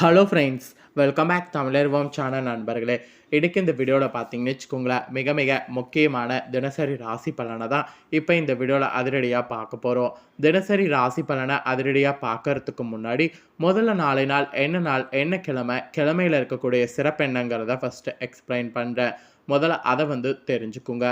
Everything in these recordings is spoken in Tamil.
ஹலோ ஃப்ரெண்ட்ஸ் வெல்கம் பேக் தமிழர்வோம் சேனல் நண்பர்களே. இன்றைக்கி இந்த வீடியோவில் பார்த்தீங்கன்னு வச்சுக்கோங்களேன் மிக மிக முக்கியமான தினசரி ராசி பலனை தான் இப்போ இந்த வீடியோவில் அதிரடியாக பார்க்க போகிறோம் தினசரி ராசி பலனை அதிரடியாக பார்க்கறதுக்கு முன்னாடி முதல்ல நாளை நாள் என்ன நாள் என்ன கிழமை கிழமையில் இருக்கக்கூடிய சிறப்பெண்ணங்கிறத ஃபஸ்ட்டு எக்ஸ்பிளைன் பண்ணுறேன் முதல்ல அதை வந்து தெரிஞ்சுக்குங்க.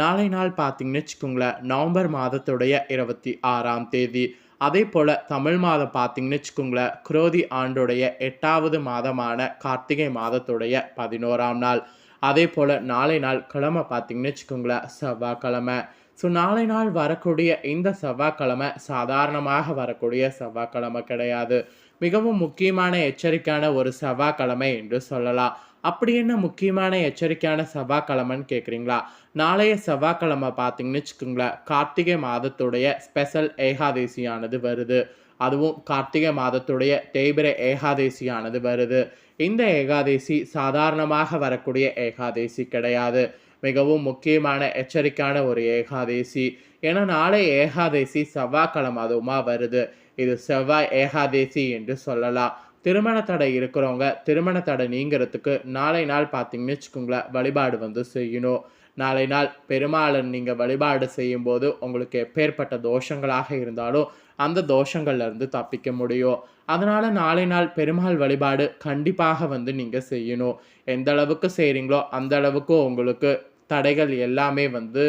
நாளை நாள் பார்த்தீங்கன்னு வச்சுக்கோங்களேன் நவம்பர் மாதத்துடைய இருபத்தி ஆறாம் தேதி. அதே போல் தமிழ் மாதம் பார்த்தீங்கன்னு வச்சுக்கோங்களேன் குரோதி ஆண்டுடைய எட்டாவது மாதமான கார்த்திகை மாதத்துடைய பதினோராம் நாள். அதே போல் நாளை நாள் கிழமை பார்த்தீங்கன்னு வச்சுக்கோங்களேன் செவ்வாய்க்கிழமை. ஸோ நாளை நாள் வரக்கூடிய இந்த செவ்வாய்க்கிழமை சாதாரணமாக வரக்கூடிய செவ்வாய்க்கிழமை கிடையாது. மிகவும் முக்கியமான எச்சரிக்கையான ஒரு செவ்வாய்க்கிழமை என்று சொல்லலாம். அப்படி என்ன முக்கியமான எச்சரிக்கையான செவ்வாய்க்கிழமைன்னு கேட்குறீங்களா நாளைய செவ்வாய்க்கிழமை பார்த்தீங்கன்னு வச்சுக்கோங்களேன் கார்த்திகை மாதத்துடைய ஸ்பெஷல் ஏகாதேசியானது வருது. அதுவும் கார்த்திகை மாதத்துடைய தேய்பிர ஏகாதேசியானது வருது. இந்த ஏகாதேசி சாதாரணமாக வரக்கூடிய ஏகாதேசி கிடையாது. மிகவும் முக்கியமான எச்சரிக்கையான ஒரு ஏகாதேசி. ஏன்னா நாளை ஏகாதேசி செவ்வாய்க்கிழமை அதுவுமா வருது. இது செவ்வாய் ஏகாதேசி என்று சொல்லலாம். திருமண தடை இருக்கிறவங்க திருமண தடை நீங்கிறதுக்கு நாளை நாள் பார்த்தீங்கன்னு வச்சுக்கோங்களேன் வழிபாடு வந்து செய்யணும். நாளை நாள் பெருமாளன் நீங்கள் வழிபாடு செய்யும்போது உங்களுக்கு எப்பேற்பட்ட தோஷங்களாக இருந்தாலும் அந்த தோஷங்கள்லேருந்து தப்பிக்க முடியும். அதனால் நாளை நாள் பெருமாள் வழிபாடு கண்டிப்பாக வந்து நீங்கள் செய்யணும். எந்த அளவுக்கு செய்கிறீங்களோ அந்த அளவுக்கு உங்களுக்கு தடைகள் எல்லாமே வந்து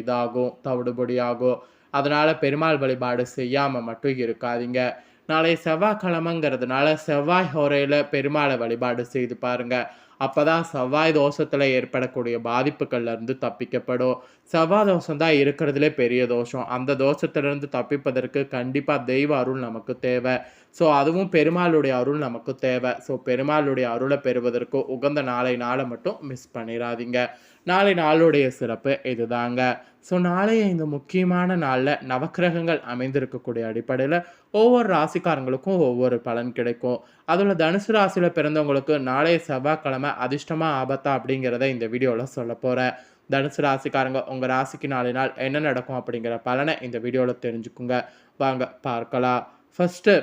இதாகும் தவிடுபடியாகும். அதனால் பெருமாள் வழிபாடு செய்யாமல் மட்டும் இருக்காதீங்க. நாளை செவ்வாய்க்கிழமைங்கிறதுனால செவ்வாய் ஹோரையில் பெருமாளை வழிபாடு செய்து பாருங்கள் அப்போ தான் செவ்வாய் தோஷத்தில் ஏற்படக்கூடிய பாதிப்புகள்லேருந்து தப்பிக்கப்படும். செவ்வாய் தோஷம் தான் இருக்கிறதுலே பெரிய தோஷம். அந்த தோஷத்திலிருந்து தப்பிப்பதற்கு கண்டிப்பாக தெய்வ அருள் நமக்கு தேவை. ஸோ அதுவும் பெருமாளுடைய அருள் நமக்கு தேவை. ஸோ பெருமாளுடைய அருளை பெறுவதற்கு உகந்த நாளை நாளை மட்டும் மிஸ் பண்ணிடாதீங்க நாளை நாளுடைய சிறப்பு இதுதாங்க. ஸோ நாளைய இந்த முக்கியமான நாளில் நவக்கிரகங்கள் அமைந்திருக்கக்கூடிய அடிப்படையில் ஒவ்வொரு ராசிக்காரங்களுக்கும் ஒவ்வொரு பலன் கிடைக்கும். அதில் தனுசு ராசியில் பிறந்தவங்களுக்கு நாளைய செவ்வாய்க்கிழமை அதிர்ஷ்டமாக ஆபத்தா அப்படிங்கிறத இந்த வீடியோவில் சொல்ல போகிறேன் தனுசு ராசிக்காரங்க உங்கள் ராசிக்கு நாளை நாள் என்ன நடக்கும் அப்படிங்கிற பலனை இந்த வீடியோவில் தெரிஞ்சுக்குங்க. வாங்க பார்க்கலாம். ஃபஸ்ட்டு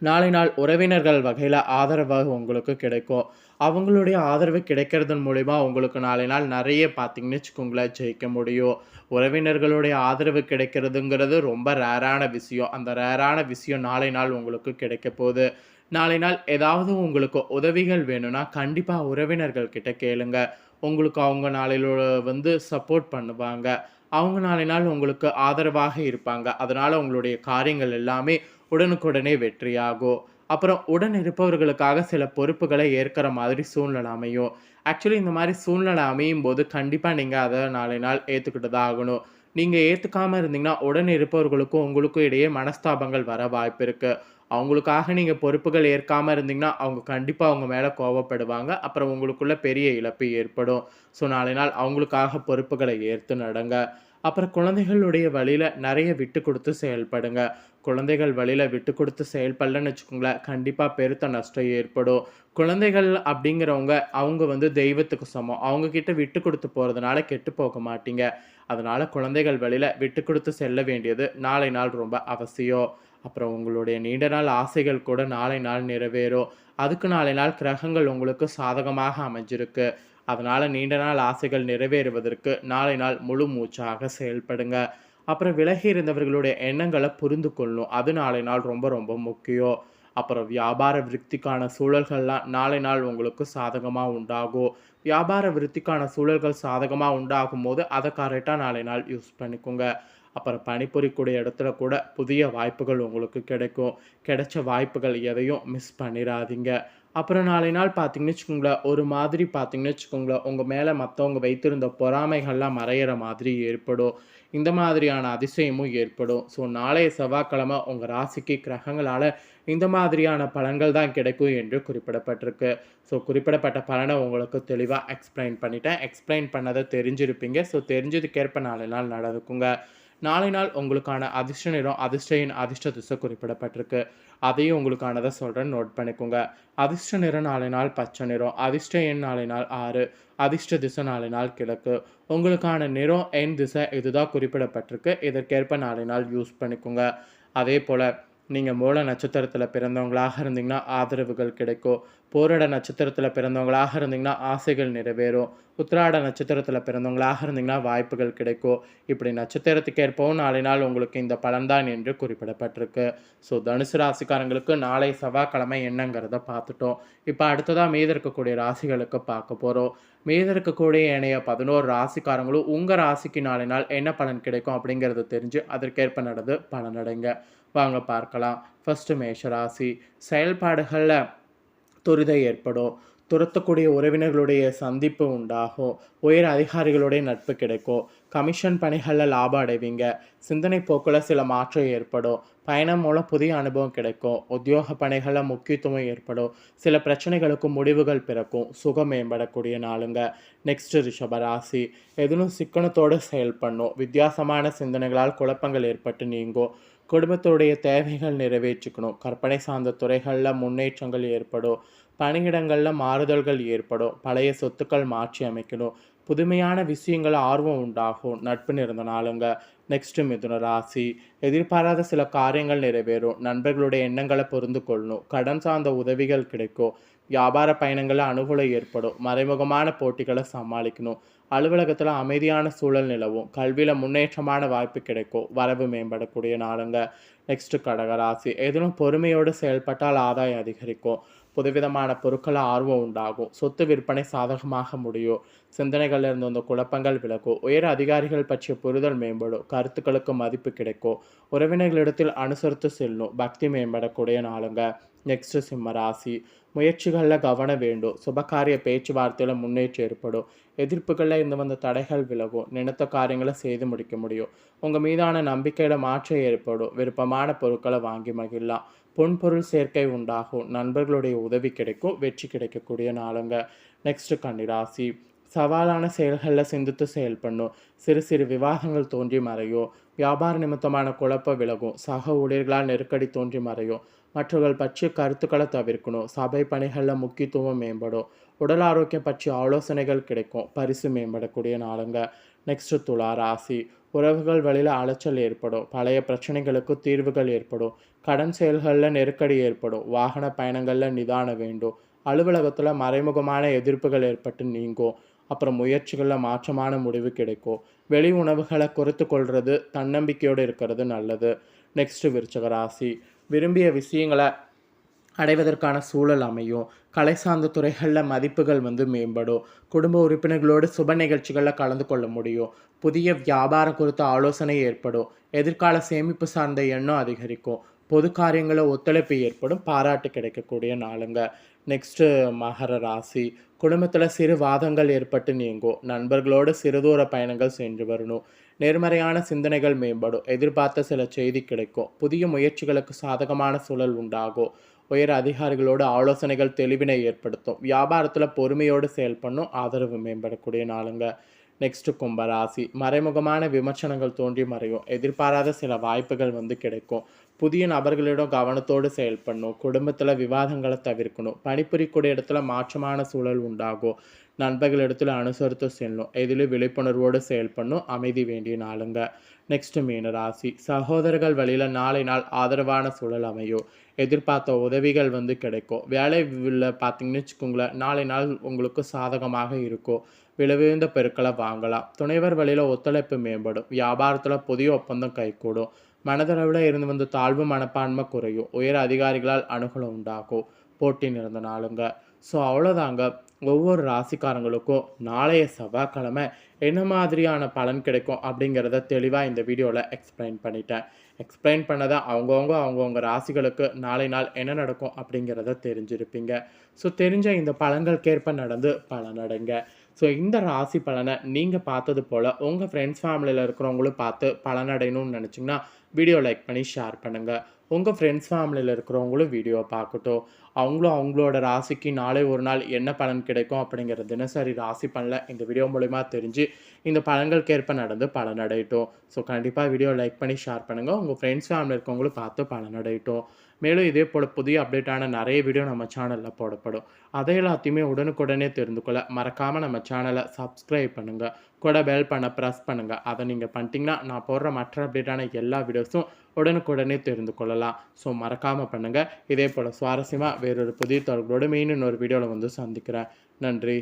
நாளை நாள் உறவினர்கள் வகையில் ஆதரவாக உங்களுக்கு கிடைக்கும். அவங்களுடைய ஆதரவு கிடைக்கிறதன் மூலிமா உங்களுக்கு நாளை நாள் நிறைய பார்த்திங்கன்னு வச்சுக்கோங்களேன் ஜெயிக்க முடியும். உறவினர்களுடைய ஆதரவு கிடைக்கிறதுங்கிறது ரொம்ப ரேரான விஷயம். அந்த ரேரான விஷயம் நாளை நாள் உங்களுக்கு கிடைக்க போகுது. நாளை நாள் ஏதாவது உங்களுக்கு உதவிகள் வேணும்னா கண்டிப்பாக உறவினர்கள் கிட்ட கேளுங்க. உங்களுக்கு அவங்க நாளையில் வந்து சப்போர்ட் பண்ணுவாங்க. அவங்க நாளை நாள் உங்களுக்கு ஆதரவாக இருப்பாங்க. அதனால் உங்களுடைய காரியங்கள் எல்லாமே உடனுக்குடனே வெற்றியாகும் அப்புறம் உடன் இருப்பவர்களுக்காக சில பொறுப்புகளை ஏற்கிற மாதிரி சூழ்நிலை அமையும். ஆக்சுவலி இந்த மாதிரி சூழ்நிலை அமையும் போது கண்டிப்பாக நீங்கள் அதை நாளை நாள் ஏற்றுக்கிட்டு தான் ஆகணும். நீங்கள் ஏற்றுக்காமல் இருந்தீங்கன்னா உடன் இருப்பவர்களுக்கும் உங்களுக்கும் இடையே மனஸ்தாபங்கள் வர வாய்ப்பு இருக்குது அவங்களுக்காக நீங்கள் பொறுப்புகள் ஏற்காமல் இருந்தீங்கன்னா அவங்க கண்டிப்பாக அவங்க மேலே கோவப்படுவாங்க. அப்புறம் உங்களுக்குள்ள பெரிய இழப்பு ஏற்படும். ஸோ நாளை நாள் அவங்களுக்காக பொறுப்புகளை ஏற்று நடங்க. அப்புறம் குழந்தைகளுடைய வழியில் நிறைய விட்டு கொடுத்து செயல்படுங்க. குழந்தைகள் வழியில் விட்டு கொடுத்து செயல்படலன்னு வச்சுக்கோங்களேன் கண்டிப்பாக பெருத்த நஷ்டம் ஏற்படும். குழந்தைகள் அப்படிங்கிறவங்க அவங்க வந்து தெய்வத்துக்கு சமம். அவங்கக்கிட்ட விட்டு கொடுத்து போகிறதுனால கெட்டு போக மாட்டீங்க. அதனால் குழந்தைகள் வழியில் விட்டு கொடுத்து செல்ல வேண்டியது நாளை நாள் ரொம்ப அவசியம். அப்புறம் உங்களுடைய நீண்ட நாள் ஆசைகள் கூட நாளை நாள் நிறைவேறும். அதுக்கு நாளை நாள் கிரகங்கள் உங்களுக்கு சாதகமாக அமைஞ்சிருக்கு. அதனால் நீண்ட நாள் ஆசைகள் நிறைவேறுவதற்கு நாளை நாள் முழு மூச்சாக செயல்படுங்க. அப்புறம் விலகி இருந்தவர்களுடைய எண்ணங்களை புரிந்து கொள்ளணும் அது நாளை நாள் ரொம்ப ரொம்ப முக்கியம். அப்புறம் வியாபார விருத்திக்கான சூழல்கள்லாம் நாளை நாள் உங்களுக்கு சாதகமாக உண்டாகும் வியாபார விருத்திக்கான சூழல்கள் சாதகமாக உண்டாகும் போது அதை கரெக்டாக நாளை நாள் யூஸ் பண்ணிக்கோங்க. அப்புறம் பணிபுரியக்கூடிய இடத்துல கூட புதிய வாய்ப்புகள் உங்களுக்கு கிடைக்கும். கிடைச்ச வாய்ப்புகள் எதையும் மிஸ் பண்ணிடாதீங்க அப்புறம் நாளை நாள் பார்த்தீங்கன்னு வச்சுக்கோங்களேன் ஒரு மாதிரி பார்த்தீங்கன்னு வச்சுக்கோங்களேன் உங்கள் மேலே மற்றவங்க வைத்திருந்த பொறாமைகள்லாம் மறையிற மாதிரி ஏற்படும். இந்த மாதிரியான அதிசயமும் ஏற்படும். ஸோ நாளைய செவ்வாய்க்கிழமை உங்கள் ராசிக்கு கிரகங்களால் இந்த மாதிரியான பலன்கள் தான் கிடைக்கும் என்று குறிப்பிடப்பட்டிருக்கு. ஸோ குறிப்பிடப்பட்ட பலனை உங்களுக்கு தெளிவாக எக்ஸ்பிளைன் பண்ணிட்டேன். எக்ஸ்பிளைன் பண்ணதை தெரிஞ்சிருப்பீங்க. ஸோ தெரிஞ்சதுக்கேற்ப நாளை நாள் நடந்துக்குங்க. நாளை நாள் உங்களுக்கான அதிர்ஷ்ட நிறம் அதிர்ஷ்டையின் அதிர்ஷ்ட திசை குறிப்பிடப்பட்டிருக்கு. அதையும் உங்களுக்கானதை சொல்கிறேன் நோட் பண்ணிக்கோங்க. அதிர்ஷ்ட நிறம் நாளை நாள் பச்சை நிறம் அதிர்ஷ்ட எண் நாளை நாள் ஆறு அதிர்ஷ்ட திசை நாளை நாள் கிழக்கு. உங்களுக்கான நிறம் எண் திசை இதுதான் குறிப்பிடப்பட்டிருக்கு. இதற்கேற்ப நாளை நாள் யூஸ் பண்ணிக்கோங்க. அதே போல் நீங்கள் மூல நட்சத்திரத்தில் பிறந்தவங்களாக இருந்தீங்கன்னா ஆதரவுகள் கிடைக்கும். போராட நட்சத்திரத்தில் பிறந்தவங்களாக இருந்தீங்கன்னா ஆசைகள் நிறைவேறும். உத்திராட நட்சத்திரத்தில் பிறந்தவங்களாக இருந்தீங்கன்னா வாய்ப்புகள் கிடைக்கும். இப்படி நட்சத்திரத்துக்கு ஏற்பவும் நாளை நாள் உங்களுக்கு இந்த பலன்தான் என்று குறிப்பிடப்பட்டிருக்கு. ஸோ தனுசு ராசிக்காரங்களுக்கு நாளை செவ்வாய்க்கிழமை என்னங்கிறத பார்த்துட்டோம். இப்போ அடுத்ததாக மீது இருக்கக்கூடிய ராசிகளுக்கு பார்க்க போகிறோம் மீது இருக்கக்கூடிய ஏனைய பதினோரு ராசிக்காரங்களும் உங்கள் ராசிக்கு நாளை நாள் என்ன பலன் கிடைக்கும் அப்படிங்கிறத தெரிஞ்சு அதற்கேற்ப நடந்து பலனடைங்க. வாங்க பார்க்கலாம். ஃபஸ்ட்டு மேஷ ராசி. செயல்பாடுகளில் துரிதம் ஏற்படும். துரத்தக்கூடிய உறவினர்களுடைய சந்திப்பு உண்டாகும். உயர் அதிகாரிகளுடைய நட்பு கிடைக்கும். கமிஷன் பணிகளில் லாபம் அடைவீங்க. சிந்தனை போக்கில் சில மாற்றம் ஏற்படும். பயணம் மூலம் புதிய அனுபவம் கிடைக்கும். உத்தியோக பணிகளில் முக்கியத்துவம் ஏற்படும். சில பிரச்சனைகளுக்கு முடிவுகள் பிறக்கும். சுகம் மேம்படக்கூடிய நாளுங்க. நெக்ஸ்ட் ரிஷபராசி எதிலும் சிக்கனத்தோடு செயல்படணும். வித்தியாசமான சிந்தனைகளால் குழப்பங்கள் ஏற்பட்டு நீங்கும். குடும்பத்துடைய தேவைகள் நிறைவேற்றிக்கணும். கற்பனை சார்ந்த துறைகளில் முன்னேற்றங்கள் ஏற்படும். பணியிடங்களில் மாறுதல்கள் ஏற்படும். பழைய சொத்துக்கள் மாற்றி அமைக்கணும். புதுமையான விஷயங்கள் ஆர்வம் உண்டாகும். நட்பு நிறந்தனாலுங்க நெக்ஸ்ட்டு நெக்ஸ்ட் மிதுன ராசி. எதிர்பாராத சில காரியங்கள் நிறைவேறும். நண்பர்களுடைய எண்ணங்களை பொருந்து கொள்ளணும். கடன் சார்ந்த உதவிகள் கிடைக்கும். வியாபார பயணங்களில் அனுகூலம் ஏற்படும். மறைமுகமான போட்டிகளை சமாளிக்கணும். அலுவலகத்தில் அமைதியான சூழல் நிலவும். கல்வியில் முன்னேற்றமான வாய்ப்பு கிடைக்கும். வரவு மேம்படக்கூடிய நாளுங்க. நெக்ஸ்ட்டு கடகராசி எதிலும் பொறுமையோடு செயல்பட்டால் ஆதாயம் அதிகரிக்கும். புதுவிதமான பொருட்களை ஆர்வம் உண்டாகும். சொத்து விற்பனை சாதகமாக முடியும். சிந்தனைகளில் இருந்து வந்த குழப்பங்கள் விலகும். உயர் அதிகாரிகள் பற்றிய புரிதல் மேம்படும். கருத்துக்களுக்கு மதிப்பு கிடைக்கும். உறவினர்களிடத்தில் அனுசரித்து செல்லும் பக்தி மேம்படக்கூடிய நாளுங்க. நெக்ஸ்ட் சிம்ம ராசி. முயற்சிகளில் கவனம் வேண்டும். சுபகாரிய பேச்சுவார்த்தையில் முன்னேற்றம் ஏற்படும். எதிர்ப்புகளில் இருந்து வந்த தடைகள் விலகும். நினைத்த காரியங்களை செய்து முடிக்க முடியும். உங்கள் மீதான நம்பிக்கையில் மாற்றம் ஏற்படும். விருப்பமான பொருட்களை வாங்கி மகிழலாம். பொன்பொருள் சேர்க்கை உண்டாகும். நண்பர்களுடைய உதவி கிடைக்கும். வெற்றி கிடைக்கக்கூடிய நாளுங்க. நெக்ஸ்ட் கன்னிராசி. சவாலான செயல்களில் சிந்தித்து செயல்படணும். சிறு சிறு விவாதங்கள் தோன்றி மறையும். வியாபார நிமித்தமான குழப்ப விலகும். சக ஊழியர்களால் நெருக்கடி தோன்றி மறையும். மற்றவர்கள் பற்றிய கருத்துக்களை தவிர்க்கணும். சபை பணிகளில் முக்கியத்துவம் மேம்படும். உடல் ஆரோக்கியம் பற்றிய ஆலோசனைகள் கிடைக்கும். பரிசு மேம்படக்கூடிய நாளுங்க. நெக்ஸ்ட் துளா ராசி. உறவுகள் வழியில் அலைச்சல் ஏற்படும். பழைய பிரச்சனைகளுக்கு தீர்வுகள் ஏற்படும். கடன் செயல்களில் நெருக்கடி ஏற்படும். வாகன பயணங்களில் நிதானம் வேண்டும். அலுவலகத்தில் மறைமுகமான எதிர்ப்புகள் ஏற்பட்டு நீங்கும். அப்புறம் முயற்சிகளில் மாற்றமான முடிவு கிடைக்கும். வெளி உணவுகளை குறைத்து கொள்வது தன்னம்பிக்கையோடு இருக்கிறது நல்லது. நெக்ஸ்ட் விருச்சக ராசி. விரும்பிய விஷயங்களை அடைவதற்கான சூழல் அமையும். கலை சார்ந்த துறைகளில் மதிப்புகள் வந்து மேம்படும். குடும்ப உறுப்பினர்களோடு சுப நிகழ்ச்சிகளில் கலந்து கொள்ள முடியும். புதிய வியாபாரம் குறித்த ஆலோசனை ஏற்படும். எதிர்கால சேமிப்பு சார்ந்த எண்ணம் அதிகரிக்கும். பொது காரியங்களில் ஒத்துழைப்பு ஏற்படும். பாராட்டு கிடைக்கக்கூடிய நாளுங்க. நெக்ஸ்ட்டு மகர ராசி. குடும்பத்தில் சிறு வாதங்கள் ஏற்பட்டு நீங்கும். நண்பர்களோடு சிறுதூர பயணங்கள் சென்று வரணும். நேர்மறையான சிந்தனைகள் மேம்படும். எதிர்பார்த்த சில செய்தி கிடைக்கும். புதிய முயற்சிகளுக்கு சாதகமான சூழல் உண்டாகும் உயர் அதிகாரிகளோடு ஆலோசனைகள் தெளிவினை ஏற்படுத்தும். வியாபாரத்தில் பொறுமையோடு செயல்படணும் ஆதரவு மேம்படக்கூடிய நாளுங்க. நெக்ஸ்ட் கும்பராசி. மறைமுகமான விமர்சனங்கள் தோன்றி மறையும். எதிர்பாராத சில வாய்ப்புகள் வந்து கிடைக்கும். புதிய நபர்களிடம் கவனத்தோடு செயல்படணும் குடும்பத்தில் விவாதங்களை தவிர்க்கணும் பணிபுரியக்கூடிய இடத்துல மாற்றமான சூழல் உண்டாகும். நண்பர்களிடத்தில் அனுசரித்து செல்லணும் எதிலும் விழிப்புணர்வோடு செயல்படணும் அமைதி வேண்டிய நாளுங்க. நெக்ஸ்ட் மீன ராசி. சகோதரர்கள் வழியில் நாளை நாள் ஆதரவான சூழல் அமையும். எதிர்பார்த்த உதவிகள் வந்து கிடைக்கும். வேலை பார்த்தீங்கன்னு வச்சுக்கோங்களேன் நாளை நாள் உங்களுக்கு சாதகமாக இருக்கும். விலையுயர்ந்த பெருக்களை வாங்கலாம். துணைவர் வழியில் ஒத்துழைப்பு மேம்படும். வியாபாரத்தில் புதிய ஒப்பந்தம் கைகூடும். மனதளவில் இருந்து வந்த தாழ்வு மனப்பான்மை குறையும். உயர் அதிகாரிகளால் அணுகலம் உண்டாகும். போட்டி நிறந்த நாளுங்க. ஸோ அவ்வளோதாங்க ஒவ்வொரு ராசிக்காரங்களுக்கும் நாளைய செவ்வாய்க்கிழமை என்ன மாதிரியான பலன் கிடைக்கும் அப்படிங்கிறத தெளிவாக இந்த வீடியோவில் எக்ஸ்பிளைன் பண்ணிட்டேன். எக்ஸ்பிளைன் பண்ணதை அவங்கவுங்க அவங்கவுங்க ராசிகளுக்கு நாளை நாள் என்ன நடக்கும் அப்படிங்கிறத தெரிஞ்சிருப்பீங்க. ஸோ தெரிஞ்ச இந்த பலன்களுக்கேற்ப நடந்து பலனடைங்க ஸோ இந்த ராசி பலனை நீங்கள் பார்த்தது போல் உங்கள் ஃப்ரெண்ட்ஸ் ஃபேமிலியில் இருக்கிறவங்களும் பார்த்து பலனடையணும்னு நினச்சிங்கன்னா வீடியோ லைக் பண்ணி ஷேர் பண்ணுங்கள் உங்கள் ஃப்ரெண்ட்ஸ் ஃபேமிலியில் இருக்கிறவங்களும் வீடியோ பார்க்கட்டும். அவங்களும் அவங்களோட ராசிக்கு நாளை ஒரு நாள் என்ன பலன் கிடைக்கும் அப்படிங்கிற தினசரி ராசி பலனில் இந்த வீடியோ மூலிமா தெரிஞ்சு இந்த பலன்களுக்கேற்ப நடந்து நடந்து பலனடையட்டும். ஸோ கண்டிப்பாக வீடியோ லைக் பண்ணி ஷேர் பண்ணுங்கள் உங்கள் ஃப்ரெண்ட்ஸ் ஃபேமிலி இருக்கவங்களும் பார்த்து பலனடையட்டும். மேலும் இதே போல் புதிய அப்டேட்டான நிறைய வீடியோ நம்ம சேனலில் போடப்படும். அதை எல்லாத்தையுமே உடனுக்குடனே தெரிந்து கொள்ள மறக்காமல் நம்ம சேனலை சப்ஸ்கிரைப் பண்ணுங்கள் கூட பெல் பண்ண ப்ரெஸ் பண்ணுங்கள் அதை நீங்கள் பண்ணிட்டீங்கன்னா நான் போடுற மற்ற அப்டேட்டான எல்லா வீடியோஸும் உடனுக்குடனே தெரிந்து கொள்ளலாம். ஸோ மறக்காமல் பண்ணுங்கள் இதே போல் சுவாரஸ்யமாக வேறொரு புதிய தொடர்களோடு மெயின் ஒரு வீடியோவில் வந்து சந்திக்கிறேன். நன்றி.